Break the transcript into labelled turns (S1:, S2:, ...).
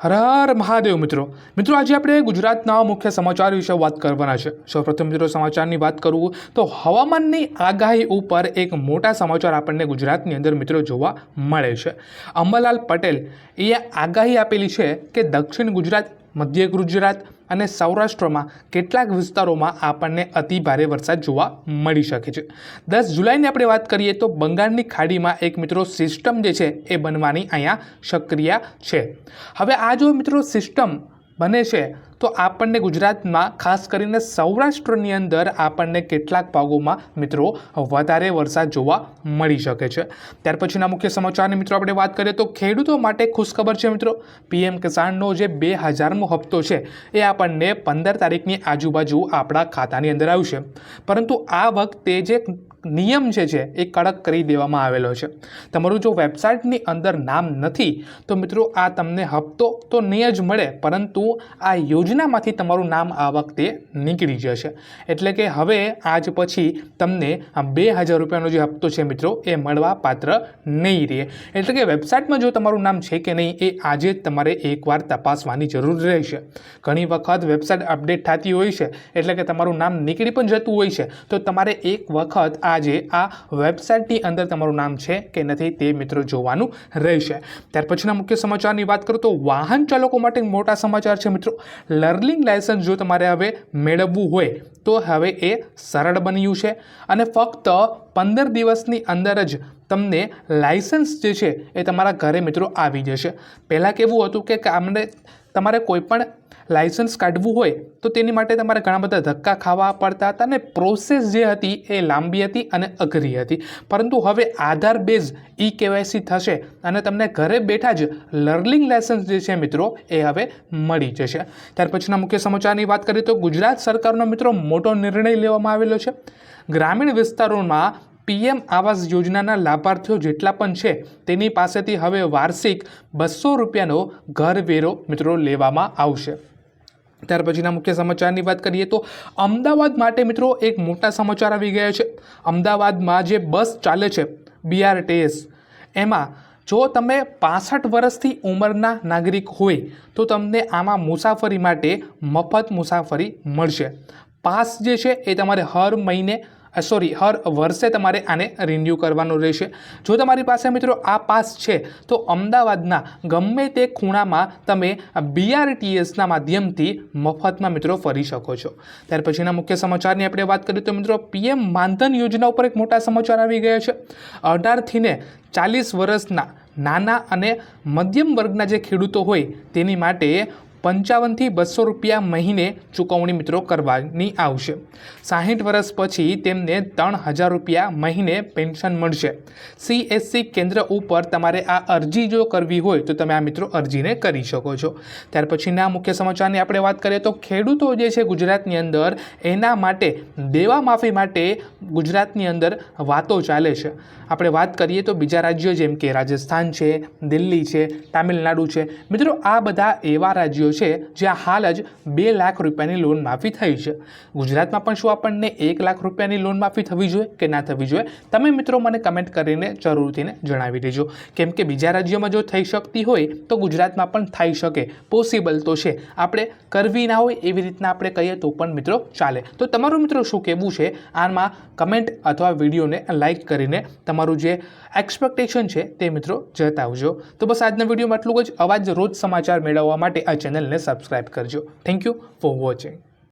S1: હર હર મહાદેવ મિત્રો. મિત્રો, આજે આપણે ગુજરાતના મુખ્ય સમાચાર વિશે વાત કરવાના છે. સૌપ્રથમ મિત્રો, સમાચારની વાત કરું તો હવામાનની આગાહી ઉપર એક મોટા સમાચાર આપણને ગુજરાતની અંદર મિત્રો જોવા મળે છે. અંબાલાલ પટેલ એ આગાહી આપેલી છે કે દક્ષિણ ગુજરાત, મધ્ય ગુજરાત અને સૌરાષ્ટ્રમાં કેટલાક વિસ્તારોમાં આપણને અતિ ભારે વરસાદ જોવા મળી શકે છે. દસ જુલાઈની આપણે વાત કરીએ તો બંગાળની ખાડીમાં એક મિત્રો સિસ્ટમ જે છે એ બનવાની અહીંયા સક્રિય છે. હવે આ જો મિત્રો સિસ્ટમ બને છે. તો આપણને ગુજરાતમાં ખાસ કરીને સૌરાષ્ટ્રની અંદર આપણને કેટલાક ભાગોમાં મિત્રો વધારે વરસાદ જોવા મળી શકે છે. ત્યાર પછીના મુખ્ય સમાચારની મિત્રો આપણે વાત કરીએ તો ખેડૂતો માટે ખુશખબર છે મિત્રો. પીએમ કિસાનનો જે બે હજારમો હપ્તો છે એ આપણને પંદર તારીખની આજુબાજુ આપણા ખાતાની અંદર આવશે પરંતુ આ વખતે જે નિયમ જે છે એ કડક કરી દેવામાં આવેલો છે. તમારું જો વેબસાઇટની અંદર નામ નથી, તો મિત્રો આ તમને હપ્તો તો નહીં જ મળે, પરંતુ આ યોજનામાંથી તમારું નામ આ વખતે નીકળી જશે. એટલે કે હવે આજ પછી તમને આ બે હજાર રૂપિયાનો જે હપ્તો છે મિત્રો, એ મળવા પાત્ર નહીં રહે. એટલે કે વેબસાઇટમાં જો તમારું નામ છે કે નહીં, એ આજે જ તમારે એકવાર તપાસવાની જરૂર રહેશે. ઘણી વખત વેબસાઇટ અપડેટ થતી હોય છે, એટલે કે તમારું નામ નીકળી પણ જતું હોય છે, તો તમારે એક વખત આજે આ વેબસાઇટની અંદર તમારું નામ છે કે નથી તે મિત્રો જોવાનું રહેશે. ત્યાર પછીના મુખ્ય સમાચારની વાત કરું તો વાહન ચાલકો માટે મોટા સમાચાર છે મિત્રો. લર્નિંગ લાયસન્સ જો તમારે હવે મેળવવું હોય તો હવે એ સરળ બન્યું છે. અને ફક્ત પંદર દિવસની અંદર જ તમને લાયસન્સ જે છે એ તમારા ઘરે મિત્રો આવી જશે. પહેલાં કેવું હતું કે અમને તમારે કોઈ પણ લાયસન્સ કાઢવું હોય તો તેની માટે તમારે ઘણા બધા ધક્કા ખાવા પડતા હતા અને પ્રોસેસ જે હતી એ લાંબી હતી અને અઘરી હતી. પરંતુ હવે આધાર બેઝ ઈ કેવાયસી થશે અને તમને ઘરે બેઠા જ લર્નિંગ લાયસન્સ જે છે મિત્રો એ હવે મળી જશે. ત્યાર પછીના મુખ્ય સમાચારની વાત કરીએ તો ગુજરાત સરકારનો મિત્રો મોટો નિર્ણય લેવામાં આવેલો છે. ગ્રામીણ વિસ્તારોમાં પીએમ આવાસ યોજનાના લાભાર્થીઓ જેટલા પણ છે તેની પાસેથી હવે વાર્ષિક બસો રૂપિયાનો ઘર વેરો મિત્રો લેવામાં આવશે. ત્યાર પછીના મુખ્ય સમાચારની વાત કરીએ તો અમદાવાદ માટે મિત્રો એક મોટા સમાચાર આવી ગયા છે. અમદાવાદમાં જે બસ ચાલે છે બીઆરટીએસ એમાં જો તમે પાસઠ વર્ષથી ઉંમરના નાગરિક હોય, તો તમને આમાં મુસાફરી માટે મફત મુસાફરી મળશે. પાસ જે છે એ તમારે હર મહિને સોરી હર વર્ષે તમારે આને રિન્યૂ કરવાનું રહેશે. જો તમારી પાસે મિત્રો આ પાસ છે, તો અમદાવાદના ગમે તે ખૂણામાં તમે બીઆરટીએસના માધ્યમથી મફતમાં મિત્રો ફરી શકો છો. ત્યાર પછીના મુખ્ય સમાચારની આપણે વાત કરીએ તો મિત્રો પીએમ માનધન યોજના ઉપર એક મોટા સમાચાર આવી ગયા છે. અઢારથીને ચાલીસ વર્ષના નાના અને મધ્યમ વર્ગના જે ખેડૂતો હોય તેની માટે પંચાવનથી બસો રૂપિયા મહિને ચૂકવણી મિત્રો કરવાની આવશે. સાહીઠ વર્ષ પછી તેમને ત્રણ હજાર રૂપિયા મહિને પેન્શન મળશે. સીએસસી કેન્દ્ર ઉપર તમારે આ અરજી જો કરવી હોય તો તમે આ મિત્રો અરજીને કરી શકો છો. ત્યાર પછીના મુખ્ય સમાચારની આપણે વાત કરીએ તો ખેડૂતો જે છે ગુજરાતની અંદર, એના માટે દેવા માફી માટે ગુજરાતની અંદર વાતો ચાલે છે. આપણે વાત કરીએ તો બીજા રાજ્યો જેમ કે રાજસ્થાન છે, દિલ્હી છે, તામિલનાડુ છે. મિત્રો આ બધા એવા રાજ્યો છે, જ્યાં હાલ જ બે લાખ રૂપિયાની લોન માફી થઈ છે. ગુજરાતમાં પણ શું આપણને એક લાખ રૂપિયાની લોન માફી થવી જોઈએ કે ના થવી જોઈએ? તમે મિત્રો મને કમેન્ટ કરીને જરૂરથીને જણાવી દેજો. કેમ કે બીજા રાજ્યોમાં જો થઈ શકતી હોય, તો ગુજરાતમાં પણ થઈ શકે. પોસિબલ તો છે. આપણે કરવી ના હોય એવી રીતના આપણે કહીએ તો પણ મિત્રો ચાલે. તો તમારું મિત્રો શું કહેવું છે? આમાં કમેન્ટ અથવા વિડીયોને લાઇક કરીને તમારું જે એક્સપેક્ટેશન છે તે મિત્રો જતાવજો તો બસ આજના વિડીયોમાં આટલું જ. અવાજ રોજ સમાચાર મેળવવા માટે આ ચેનલને સબસ્ક્રાઈબ કરજો. Thank you for watching